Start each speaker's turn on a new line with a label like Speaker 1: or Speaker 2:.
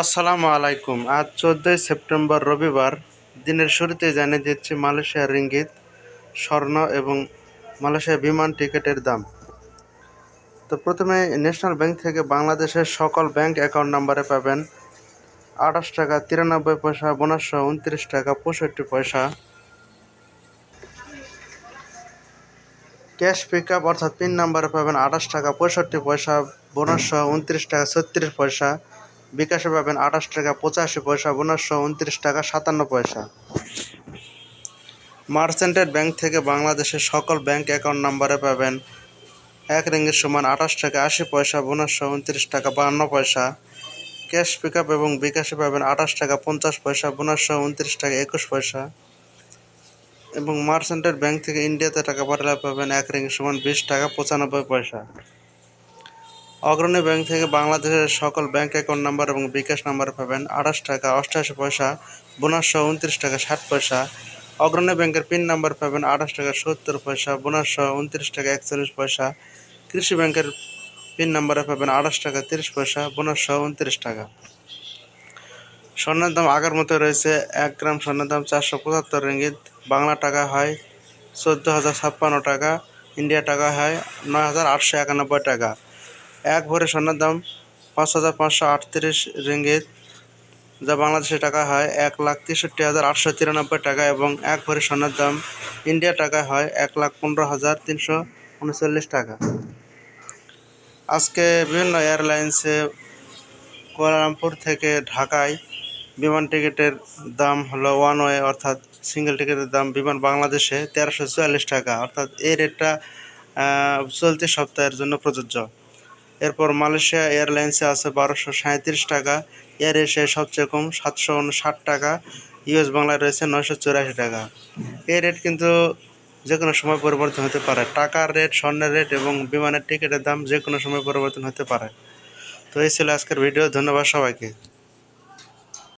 Speaker 1: আসসালামু আলাইকুম। আজ চোদ্দোই সেপ্টেম্বর, রবিবার। দিনের শুরুতে জানিয়ে দিচ্ছি মালয়েশিয়ার রিঙ্গিত, স্বর্ণ এবং মালয়েশিয়া বিমান টিকিটের দাম। তো প্রথমে ন্যাশনাল ব্যাংক থেকে বাংলাদেশের সকল ব্যাংক অ্যাকাউন্ট নাম্বারে পাবেন আঠাশ টাকা তিরানব্বই পয়সা বোনাসশো উনত্রিশ টাকা পঁয়ষট্টি পয়সা। ক্যাশ পিক আপ অর্থাৎ পিন নাম্বারে পাবেন আঠাশ টাকা পঁয়ষট্টি পয়সা বোনাসশো উনত্রিশ টাকা ছত্রিশ পয়সা। বিকাশে পাবেন আঠাশ টাকা পঁচাশি পয়সা বোনাসশো উনত্রিশ টাকা সাতান্ন পয়সা। মার্চেন্টেড ব্যাংক থেকে বাংলাদেশের সকল ব্যাংক অ্যাকাউন্ট নাম্বারে পাবেন এক রিঙ্গির সমান আঠাশ টাকা আশি পয়সা বোনাসশো উনত্রিশ টাকা বাহান্ন পয়সা। ক্যাশ পিক আপ এবং বিকাশে পাবেন আঠাশ টাকা পঞ্চাশ পয়সা বোনাসশো উনত্রিশ টাকা একুশ পয়সা। এবং মার্চেন্টেড ব্যাংক থেকে ইন্ডিয়াতে টাকা পাঠালে পাবেন এক রিং সমান বিশ টাকা পঁচানব্বই পয়সা। অগ্রণী ব্যাংক থেকে বাংলাদেশের সকল ব্যাংক অ্যাকাউন্ট নাম্বার এবং বিকাশ নাম্বার পাবেন আঠাশ টাকা অষ্টাশি পয়সা, বোনাস উনত্রিশ টাকা ষাট পয়সা। অগ্রণী ব্যাংকের পিন নাম্বার পাবেন আঠাশ টাকা সত্তর পয়সা, বোনাস উনত্রিশ টাকা একচল্লিশ পয়সা। কৃষি ব্যাংকের পিন নাম্বারে পাবেন আঠাশ টাকা তিরিশ পয়সা সহ উনত্রিশ টাকা। স্বর্ণের দাম আগের মতো রয়েছে, এক গ্রাম স্বর্ণের দাম চারশো পঁচাত্তর রিঙ্গিত। বাংলা টাকা হয় চোদ্দ হাজার ছাপ্পান্ন টাকা, ইন্ডিয়া টাকা হয় নয় হাজার আটশো একানব্বই টাকা। এক ভরি স্বর্ণের দাম পাঁচ হাজার পাঁচশো আটত্রিশ রিঙ্গিত, যা বাংলাদেশে টাকা হয় এক লাখ তেষট্টি হাজার আটশো তিরানব্বই টাকা এবং এক ভরি স্বর্ণের দাম ইন্ডিয়া টাকা হয় এক লাখ পনেরো হাজার তিনশো উনচল্লিশ টাকা। আজকে বিভিন্ন এয়ারলাইন্সে কুয়ালালামপুর থেকে ঢাকায় বিমান টিকিটের দাম হলো ওয়ান ওয়ে অর্থাৎ সিঙ্গেল টিকিটের দাম বিমান বাংলাদেশে তেরোশো চুয়াল্লিশ টাকা, অর্থাৎ এই রেটটা চলতি সপ্তাহের জন্য প্রযোজ্য। এরপর মালয়েশিয়া এয়ারলাইন্সে আছে বারোশো সাঁত্রিশ টাকা। এয়ার এশিয়ায় সবচেয়ে কম সাতশো উনষাট টাকা। ইউএস বাংলায় রয়েছে নয়শো চুরাশি টাকা। এই রেট কিন্তু যে কোনো সময় পরিবর্তন হতে পারে। টাকার রেট, স্বর্ণের রেট এবং বিমানের টিকিটের দাম যে কোনো সময় পরিবর্তন হতে পারে। তো এই ছিল আজকের ভিডিও। ধন্যবাদ সবাইকে।